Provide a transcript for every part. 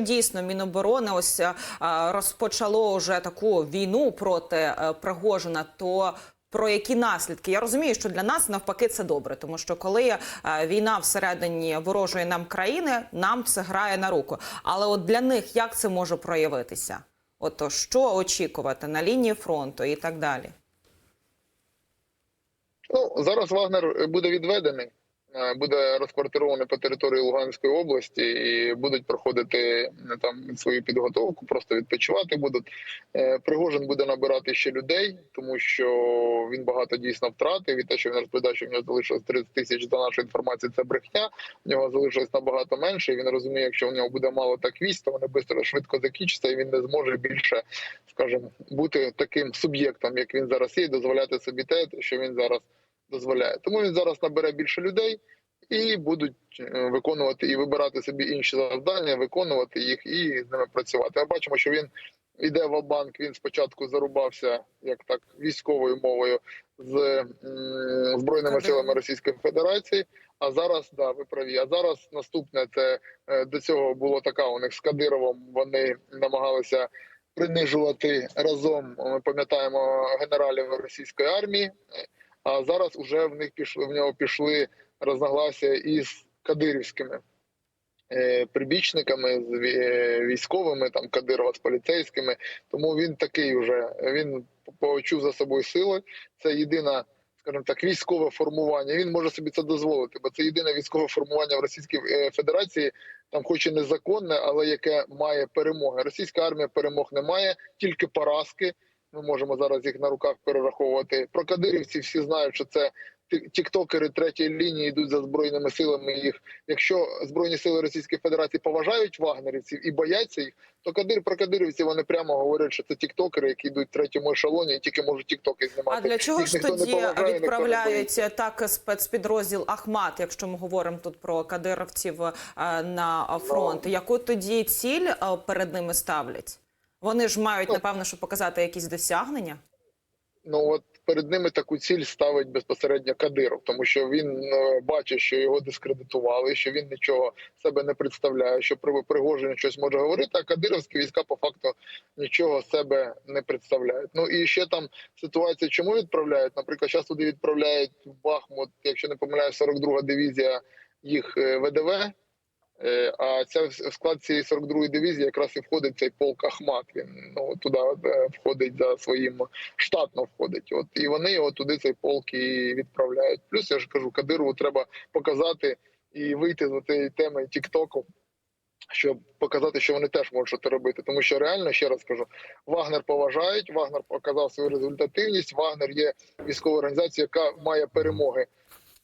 Дійсно, Міноборони ось е, розпочало вже таку війну проти е, Пригожина, то про які наслідки? Я розумію, що для нас навпаки це добре, тому що коли е, війна всередині ворожої нам країни, нам це грає на руку. Але от для них як це може проявитися? Ото що очікувати на лінії фронту і так далі? Ну зараз Вагнер буде відведений, буде розквартирований по території Луганської області і будуть проходити е, там свою підготовку, просто відпочивати будуть. Е, Пригожин буде набирати ще людей, тому що він багато дійсно втратив. І те, що він розповідає, що в нього залишилось 30 тисяч за нашою інформацією, це брехня. В нього залишилось набагато менше. І він розуміє, якщо в нього буде мало так військ, то вони швидко швидко закінчаться, і він не зможе більше, скажімо, бути таким суб'єктом, як він зараз є, і дозволяти собі те, що він зараз дозволяє. Тому він зараз набере більше людей і будуть е, виконувати і вибирати собі інші завдання, виконувати їх і з ними працювати. Ми бачимо, що він йде в банк. Він спочатку зарубався як так військовою мовою з збройними силами Російської Федерації. А зараз да, ви праві. А зараз наступне це е, до цього було така. У них з Кадировим вони намагалися принижувати разом. Ми пам'ятаємо генералів російської армії. А зараз уже в них пішли в нього пішли розногласія із кадирівськими е, прибічниками, з е, військовими, там Кадирова з поліцейськими. Тому він такий вже він почув за собою сили. Це єдина, скажімо так, військове формування. Він може собі це дозволити, бо це єдине військове формування в Російській е, Федерації. Там, хоч і незаконне, але яке має перемоги. Російська армія перемог не має, тільки поразки. Ми можемо зараз їх на руках перераховувати. Про кадирівців всі знають, що це ті- тіктокери третьої лінії йдуть за збройними силами. Їх якщо збройні сили Російської Федерації поважають вагнерівців і бояться їх, то кадир про кадирівців вони прямо говорять, що це тіктокери, які йдуть в третьому ешелоні і тільки можуть тіктоки знімати. А для чого Їх ж тоді поважає, відправляють так спецпідрозділ Ахмат, якщо ми говоримо тут про кадировців е, на фронт? Яку тоді ціль е, перед ними ставлять? Вони ж мають Ну. напевно, що показати якісь досягнення. Ну от перед ними таку ціль ставить безпосередньо Кадиров, тому що він е, бачить, що його дискредитували, що він нічого себе не представляє, що при Пригожин щось може говорити. А кадировські війська по факту нічого себе не представляють. Ну і ще там ситуація, чому відправляють? Наприклад, зараз туди відправляють в Бахмут, якщо не помиляюсь, 42-га дивізія їх е, ВДВ. Е, А ця в склад цієї 42-ї дивізії якраз і входить цей полк Ахмат. Він ну туди е, входить за своїм штатно входить. От і вони його туди цей полк і відправляють. Плюс я ж кажу, Кадирову треба показати і вийти з цієї теми Тіктоку. Щоб показати, що вони теж можуть щось робити, тому що реально ще раз кажу, Вагнер поважають. Вагнер показав свою результативність. Вагнер є військова організація, яка має перемоги.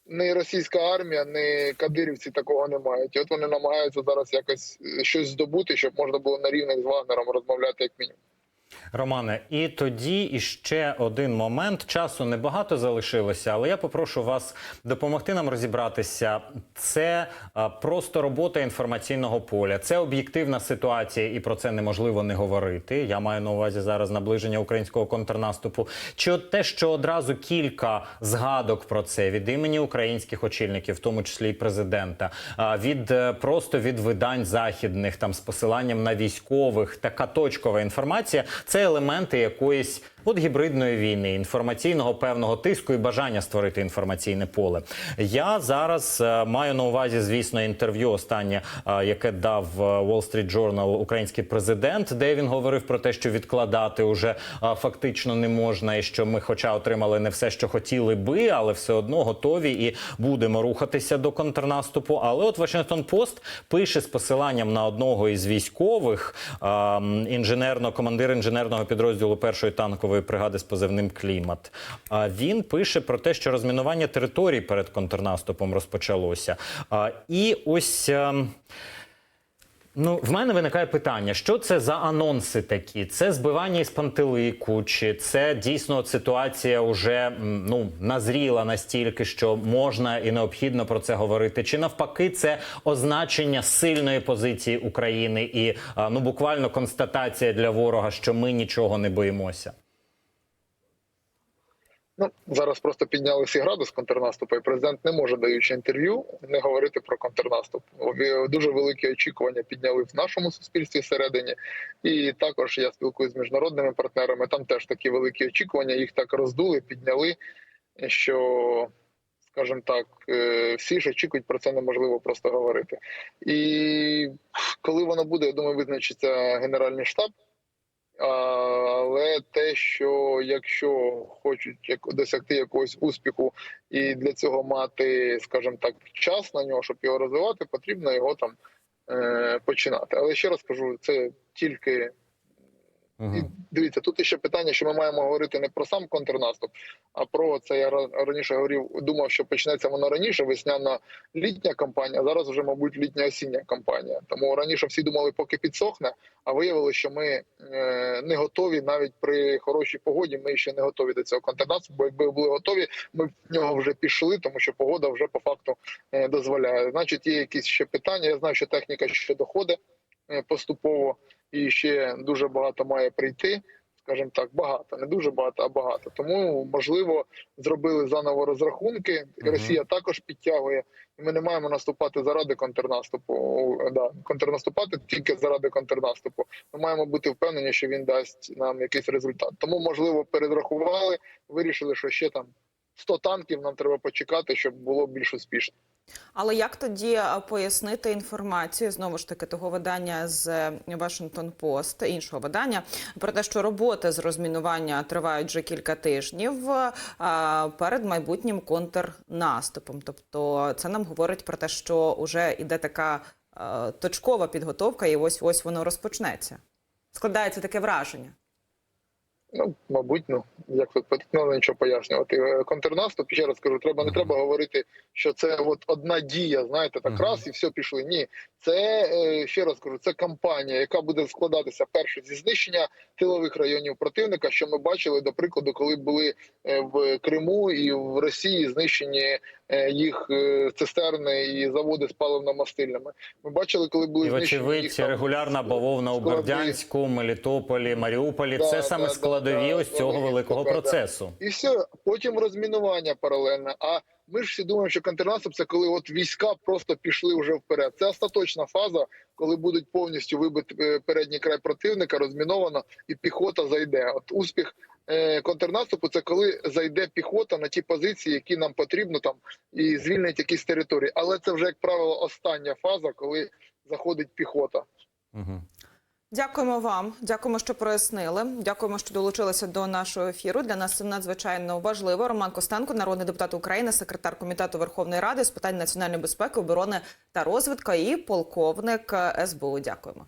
Ні російська армія, ні кадирівці такого не мають. І от вони намагаються зараз якось е, щось здобути, щоб можна було на рівних з Вагнером розмовляти як мінімум. Романе, і тоді іще один момент. Часу небагато залишилося, але я попрошу вас допомогти нам розібратися. Це а, просто робота інформаційного поля, це об'єктивна ситуація, і про це неможливо не говорити. Я маю на увазі зараз наближення українського контрнаступу. Чи от те, що одразу кілька згадок про це від імені українських очільників, в тому числі і президента, а, від е, просто від видань західних, там з посиланням на військових, така точкова інформація це елементи якоїсь от гібридної війни, інформаційного певного тиску і бажання створити інформаційне поле. Я зараз е, маю на увазі, звісно, інтерв'ю останнє, е, яке дав е, Wall Street Journal український президент, де він говорив про те, що відкладати уже е, фактично не можна, і що ми, хоча отримали не все, що хотіли би, але все одно готові і будемо рухатися до контрнаступу. Але от Washington Post пише з посиланням на одного із військових ем, інженерно, командир інженерного підрозділу першої танкової бригади з позивним Клімат. А він пише про те, що розмінування територій перед контрнаступом розпочалося. А, і ось. ем, Ну, в мене виникає питання: що це за анонси такі? Це збивання із пантелику, чи це дійсно ситуація вже ну назріла настільки, що можна і необхідно про це говорити? Чи навпаки, це означення сильної позиції України і ну буквально констатація для ворога, що ми нічого не боїмося? Ну зараз просто підняли всі градус контрнаступу, і президент не може даючи інтерв'ю не говорити про контрнаступ. Дуже великі очікування підняли в нашому суспільстві всередині, і також я спілкуюся з міжнародними партнерами. Там теж такі великі очікування. Їх так роздули, підняли. Що, скажімо так, е, всі ж очікують про це неможливо просто говорити. І коли воно буде, я думаю, визначиться Генеральний штаб. Але те, що якщо хочуть досягти якогось успіху і для цього мати, скажімо так, час на нього, щоб його розвивати, потрібно його там е, починати. Але ще раз кажу, це тільки і дивіться, тут ще питання, що ми маємо говорити не про сам контрнаступ, а про це я ра- раніше говорив, думав, що почнеться воно раніше, весняна літня кампанія. а Зараз вже, мабуть, літня осіння кампанія. Тому раніше всі думали, поки підсохне, а виявилося, що ми е, не готові навіть при хорошій погоді. Ми ще не готові до цього контрнаступу. Бо якби були готові, ми в нього вже пішли, тому що погода вже по факту е, дозволяє. Значить, є якісь ще питання. Я знаю, що техніка ще доходить е, поступово і ще дуже багато має прийти. Скажімо так, багато, не дуже багато, а багато. Тому можливо зробили заново розрахунки. Росія також підтягує, і ми не маємо наступати заради контрнаступу. Да, контрнаступати тільки заради контрнаступу. Ми маємо бути впевнені, що він дасть нам якийсь результат. Тому можливо перерахували, вирішили, що ще там 100 танків нам треба почекати, щоб було більш успішно. Але як тоді е, пояснити інформацію знову ж таки того видання з е, Washington Post, іншого видання, про те, що роботи з розмінування тривають вже кілька тижнів е, перед майбутнім контрнаступом. Тобто, це нам говорить про те, що вже іде така е, точкова підготовка, і ось ось воно розпочнеться. Складається таке враження. Ну, мабуть, ну як тут потрібно нічого пояснювати. Е, Контрнаступ, ще раз кажу, треба не треба говорити, що це от одна дія, знаєте, так раз і все пішли. Ні, це е, ще раз кажу, це кампанія, яка буде складатися перше зі знищення тилових районів противника, що ми бачили до прикладу, коли були е, в Криму і в Росії знищені їх е, цистерни і заводи з паливно-мастильними. Ми бачили, коли були І їх там регулярна бавовна у. Бердянську, Мелітополі, Маріуполі Да, це саме да, да, складові да, ось цього великого да, да. процесу. І все, потім розмінування паралельне. А ми ж всі думаємо, що контрнаступ це коли от війська просто пішли вже вперед. Це остаточна фаза, коли будуть повністю вибити е, передній край противника, розміновано, і піхота зайде. От успіх е, контрнаступу це коли зайде піхота на ті позиції, які нам потрібно там, і звільнить якісь території. Але це вже як правило остання фаза, коли заходить піхота. Угу. Дякуємо вам. Дякуємо, що прояснили. Дякуємо, що долучилися до нашого ефіру. Для нас це надзвичайно важливо. Роман Костенко, народний депутат України, секретар комітету Верховної Ради з питань національної безпеки, оборони та розвитку і полковник СБУ. Дякуємо.